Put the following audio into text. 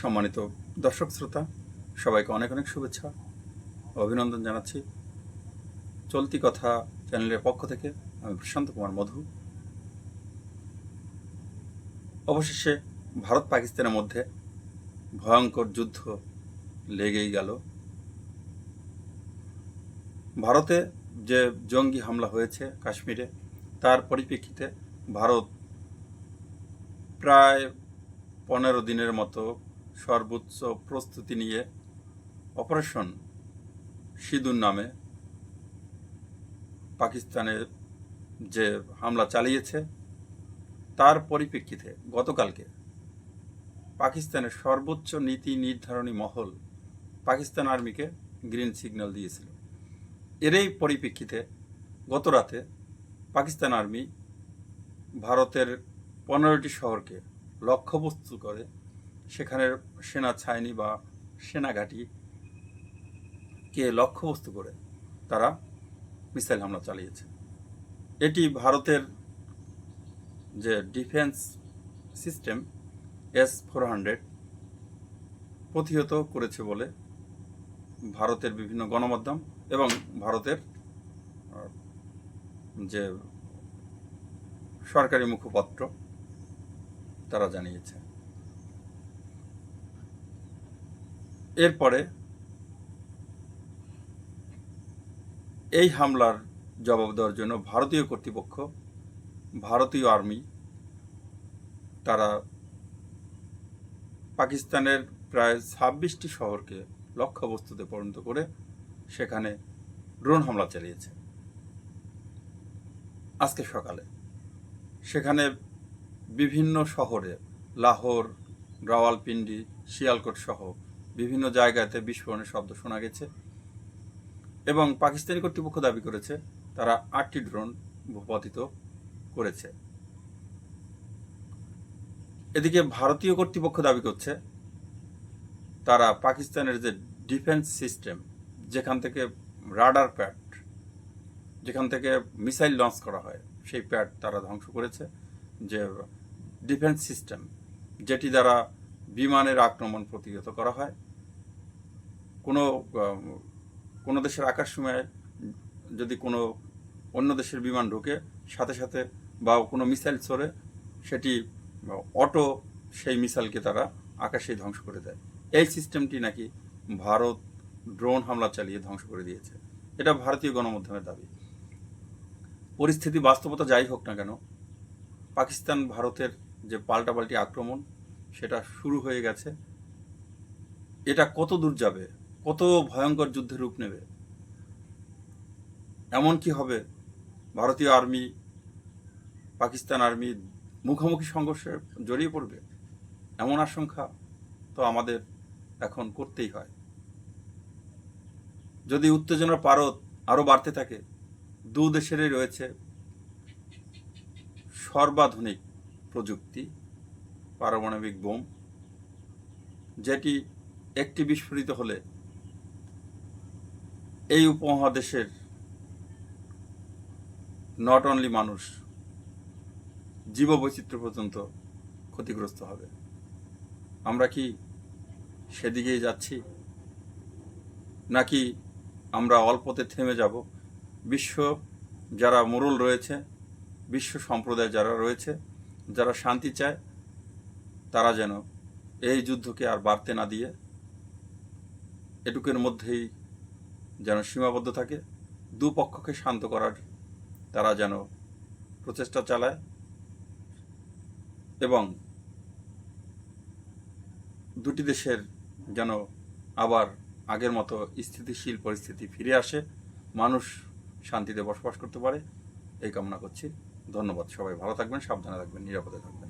সম্মানিত দর্শক শ্রোতা, সবাইকে অনেক অনেক শুভেচ্ছা অভিনন্দন জানাচ্ছি। চলতি কথা চ্যানেলের পক্ষ থেকে আমি প্রশান্ত কুমার মধু। অবশেষে ভারত পাকিস্তানের মধ্যে ভয়ঙ্কর যুদ্ধ লেগেই গেল। ভারতে যে জঙ্গি হামলা হয়েছে কাশ্মীরে, তার পরিপ্রেক্ষিতে ভারত প্রায় পনেরো দিনের মতো সর্বোচ্চ প্রস্তুতি নিয়ে অপারেশন সিঁদুর নামে পাকিস্তানের যে হামলা চালিয়েছে, তার পরিপ্রেক্ষিতে গতকালকে পাকিস্তানের সর্বোচ্চ নীতি নির্ধারণী মহল পাকিস্তান আর্মিকে গ্রিন সিগন্যাল দিয়েছিল। এরই পরিপ্রেক্ষিতে গত রাতে পাকিস্তান আর্মি ভারতের পনেরোটি শহরকে লক্ষ্যবস্তু করে সেখানের সেনা ছাইনি বা সেনাঘাঁটি কে লক্ষ্যবস্তু করে তারা মিসাইল হামলা চালিয়েছে। এটি ভারতের যে defence system S four hundred প্রতিহত করেছে বলে ভারতের বিভিন্ন গণমাধ্যম এবং ভারতের যে সরকারি মুখপাত্র তারা জানিয়েছে। এরপরে এই হামলার জবাব দেওয়ার জন্য ভারতীয় কর্তৃপক্ষ, ভারতীয় আর্মি, তারা পাকিস্তানের প্রায় ছাব্বিশটি শহরকে লক্ষ্যবস্তুতে পরিণত করে সেখানে ড্রোন হামলা চালিয়েছে। আজকে সকালে সেখানে বিভিন্ন শহরে, লাহোর, রাওয়ালপিন্ডি, শিয়ালকোট সহ বিভিন্ন জায়গাতে বিস্ফোরণের শব্দ শোনা গেছে এবং পাকিস্তানি কর্তৃপক্ষ দাবি করেছে তারা আটটি ড্রোন ভূপাতিত করেছে। এদিকে ভারতীয় কর্তৃপক্ষ দাবি করছে তারা পাকিস্তানের যে ডিফেন্স সিস্টেম, যেখান থেকে রাডার প্যাড, যেখান থেকে মিসাইল লঞ্চ করা হয়, সেই প্যাড তারা ধ্বংস করেছে। যে ডিফেন্স সিস্টেম, যেটি দ্বারা বিমানের আক্রমণ প্রতিহত করা হয়। কোনো কোনো দেশের আকাশ সময় যদি কোনো অন্য দেশের বিমান ঢুকে, সাথে সাথে বা কোনো মিসাইল ছড়ে সেটি অটো সেই মিসাইলকে তারা আকাশে ধ্বংস করে দেয়। এই সিস্টেমটি নাকি ভারত ড্রোন হামলা চালিয়ে ধ্বংস করে দিয়েছে। এটা ভারতীয় গণমাধ্যমের দাবি। পরিস্থিতি, বাস্তবতা যাই হোক না কেন, পাকিস্তান, ভারতের যে পাল্টাপাল্টি আক্রমণ, সেটা শুরু হয়ে গেছে। এটা কত দূর যাবে? কত ভয়ঙ্কর যুদ্ধের রূপ নেবে। এমন কি হবে? ভারতীয় আর্মি, পাকিস্তান আর্মি মুখোমুখি সংঘর্ষে জড়িয়ে পড়বে? এমন আশঙ্কা তো আমাদের এখন করতেই হয়। যদি উত্তেজনার পারদ আরও বাড়তে থাকে, দু দেশেরই রয়েছে সর্বাধুনিক প্রযুক্তি, পারমাণবিক বোম, যেটি একটি বিস্ফোরিত হলে এই উপমহাদেশের নট অনলি মানুষ, জীববৈচিত্র্য পর্যন্ত ক্ষতিগ্রস্ত হবে। আমরা কি সেদিকেই যাচ্ছি? নাকি আমরা অল্পতে থেমে যাব? বিশ্ব যারা মোরল রয়েছে, বিশ্ব সম্প্রদায় যারা রয়েছে, যারা শান্তি চায়, তারা যেন এই যুদ্ধকে আর বাড়তে না দিয়ে এটুকের মধ্যেই যেন সীমাবদ্ধ থাকে, দুপক্ষকে শান্ত করার তারা যেন প্রচেষ্টা চালায় এবং দুটি দেশের যেন আবার আগের মতো স্থিতিশীল পরিস্থিতি ফিরে আসে, মানুষ শান্তিতে বসবাস করতে পারে, এই কামনা করছি। ধন্যবাদ সবাই, ভালো থাকবেন, সাবধানে থাকবেন, নিরাপদে থাকবেন।